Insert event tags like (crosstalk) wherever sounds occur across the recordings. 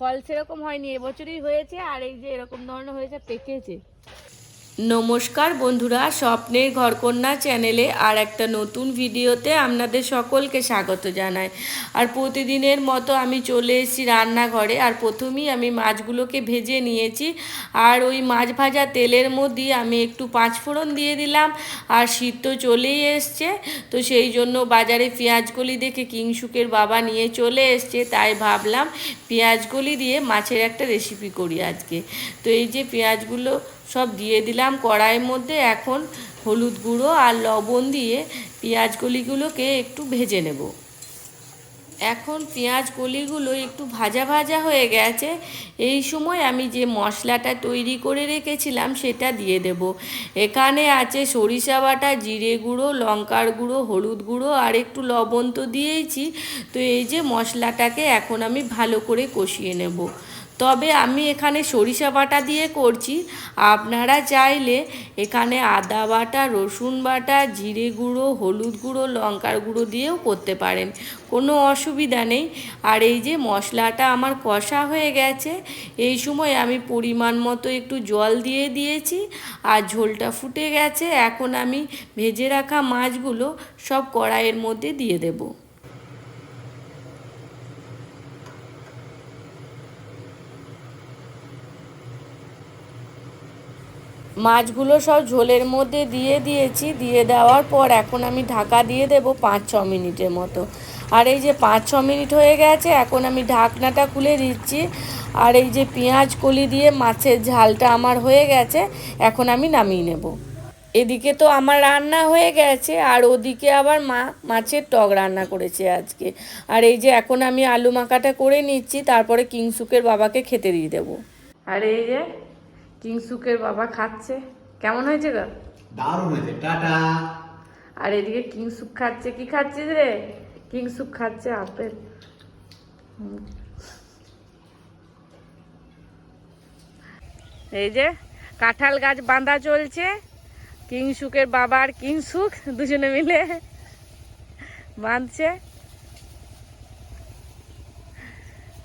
ফল সেরকম হয়নি এবছরই হয়েছে আর এই যে এরকম ধরনের হয়েছে পেকেছে নমস্কার বন্ধুরা, স্বপ্নের ঘরকন্যা চ্যানেলে আর একটা নতুন ভিডিওতে আপনাদের সকলকে স্বাগত জানাই। আর প্রতিদিনের মতো আমি চলে এসেছি রান্নাঘরে, আর প্রথমেই আমি মাছগুলোকে ভেজে নিয়েছি। আর ওই মাছ ভাজা তেলের মধ্যে আমি একটু পাঁচফোড়ন দিয়ে দিলাম, আর শীত তো চলেই এসছে। তো সেই জন্য বাজারে পেঁয়াজকলি দেখে কিংসুকের বাবা নিয়ে চলে এসছে, তাই ভাবলাম পেঁয়াজকলি দিয়ে মাছের একটা রেসিপি করি আজকে। তো এই যে পেঁয়াজগুলো সব দিয়ে দিলাম কড়াইয়ের মধ্যে। এখন হলুদ গুঁড়ো আর লবণ দিয়ে পেঁয়াজ কলিগুলোকে একটু ভেজে নেব। এখন পেঁয়াজ কলিগুলো একটু ভাজা ভাজা হয়ে গেছে। এই সময় আমি যে মশলাটা তৈরি করে রেখেছিলাম সেটা দিয়ে দেব। এখানে আছে সরিষা বাটা, জিরে গুঁড়ো, লঙ্কার গুঁড়ো, হলুদ গুঁড়ো আর একটু লবণ তো দিয়েইছি। তো এই যে মশলাটাকে এখন আমি ভালো করে কষিয়ে নেব। তবে আমি এখানে সরিষা বাটা দিয়ে করছি। আপনারা চাইলে এখানে আদা বাটা, রসুন বাটা, জিরে গুঁড়ো, হলুদ গুঁড়ো, লঙ্কার গুঁড়ো দিয়েও করতে পারেন। কোনো অসুবিধা নেই। আর এই যে মশলাটা আমার কষা হয়ে গেছে, এই সময় আমি পরিমাণ মতো একটু জল দিয়ে দিয়েছি আর ঝোলটা ফুটে গেছে। এখন আমি ভেজে রাখা মাছগুলো সব কড়াইয়ের মধ্যে দিয়ে দেবো। মাছগুলো সব ঝোলের মধ্যে দিয়ে দিয়েছি, দিয়ে দেওয়ার পর এখন আমি ঢাকা দিয়ে দেব পাঁচ ছ মিনিটের মতো। আর এই যে পাঁচ ছ মিনিট হয়ে গেছে, এখন আমি ঢাকনাটা খুলে দিচ্ছি। আর এই যে পেঁয়াজ কলি দিয়ে মাছের ঝালটা আমার হয়ে গেছে, এখন আমি নামিয়ে নেব। এদিকে তো আমার রান্না হয়ে গেছে, আর ওদিকে আবার মা মাছের টক রান্না করেছে আজকে। আর এই যে এখন আমি আলু মাখাটা করে নিচ্ছি, তারপরে কিংসুকের বাবাকে খেতে দিয়ে দেবো। আর এই যে কিংসুকের বাবা খাচ্ছে। কেমন হয়েছে গো? দারুণ হয়েছে। টাটা। আর এদিকে কিংসুক খাচ্ছে। কি খাচ্ছিস রে? কিংসুক খাচ্ছে আপেল। এই যে কাঁঠাল গাছ বাঁধা চলছে। কিংসুকের বাবা আর কিংসুক দুজনে মিলে বাঁধছে।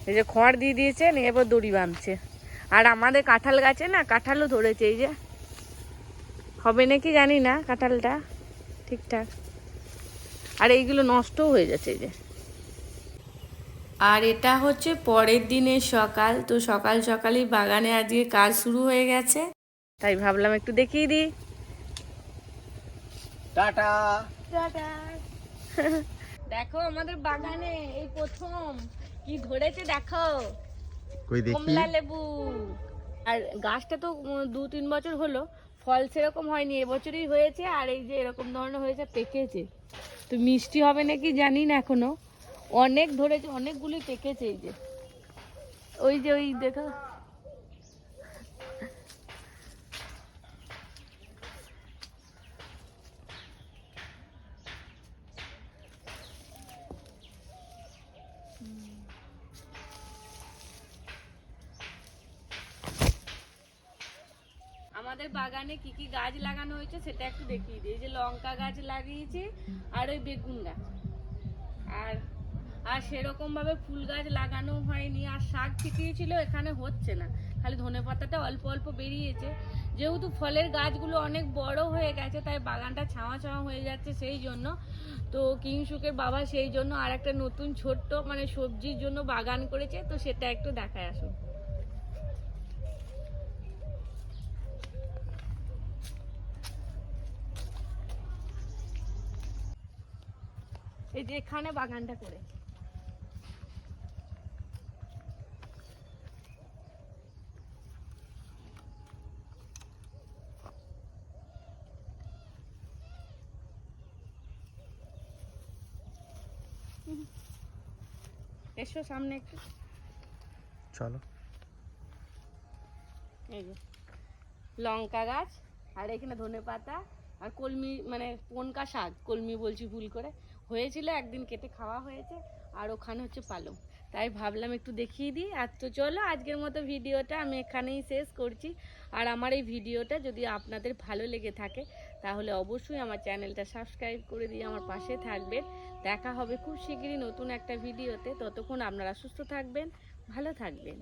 এই যে খড় দিয়ে দিয়েছে নিয়ে এবার দড়ি বাঁধছে। আর আমাদের কাঁঠাল গাছে না কাঁঠালও ধরেছে এই যে। হবে নাকি জানি না কাঁঠালটা ঠিকঠাক। আর এইগুলো নষ্টও হয়ে যাচ্ছে এই যে। আর এটা হচ্ছে পরের দিনের সকাল তো সকাল সকালই বাগানে আজকে কাজ শুরু হয়ে গেছে। তাই ভাবলাম একটু দেখিয়ে দিই। টাটা। (laughs) দেখো আমাদের বাগানে এই প্রথম। কি ধরেছে দেখো। কই দেখি। কমলা আর গাছটা তো দু তিন বছর হলো। ফল সেরকম হয়নি, এবছরই হয়েছে, আর এই যে এরকম ধরনের হয়েছে, পেকেছে। তো মিষ্টি হবে নাকি জানি না এখনও। অনেক ধরেছে অনেকগুলি পেকেছে এই যে। ওই যে ওই দেখো। আমাদের বাগানে কি কি গাছ লাগানো হয়েছে সেটা একটু দেখিয়ে দিই। এই যে লঙ্কা গাছ লাগিয়েছি আর ওই বেগুন গাছ। আর আর সেরকম ভাবে ফুল গাছ লাগানো হয়নি, আর শাক ছিটিয়েছিল এখানে হচ্ছে না। খালি ধনে পাতাটা অল্প অল্প বেরিয়েছে। যেহেতু ফলের গাছগুলো অনেক বড় হয়ে গেছে, তাই বাগানটা ছাওয়া ছাওয়া হয়ে যাচ্ছে সেই জন্য। তো কিংসুকের বাবা সেই জন্য আর একটা নতুন ছোট্ট মানে সবজির জন্য বাগান করেছে, তো সেটা একটু দেখায় আসুন। এই যে এখানে বাগানটা করে। এসো সামনে একটু। চলো। এই যে লঙ্কা গাছ আর এখানে ধনে পাতা আর কলমি মানে পনকা শাক কলমি বলছি ভুল করে। হয়েছিল, একদিন কেটে খাওয়া হয়েছে, আর ওখানে হচ্ছে পালং। তাই ভাবলাম একটু দেখিয়ে দিই। আর তো চলো, আজকের মতো ভিডিওটা আমি এখানেই শেষ করছি। আর আমার এই ভিডিওটা যদি আপনাদের ভালো লেগে থাকে, তাহলে অবশ্যই আমার চ্যানেলটা সাবস্ক্রাইব করে দিয়ে আমার পাশে থাকবেন। দেখা হবে খুব শিগগিরই নতুন একটা ভিডিওতে। ততক্ষণ আপনারা সুস্থ থাকবেন, ভালো থাকবেন।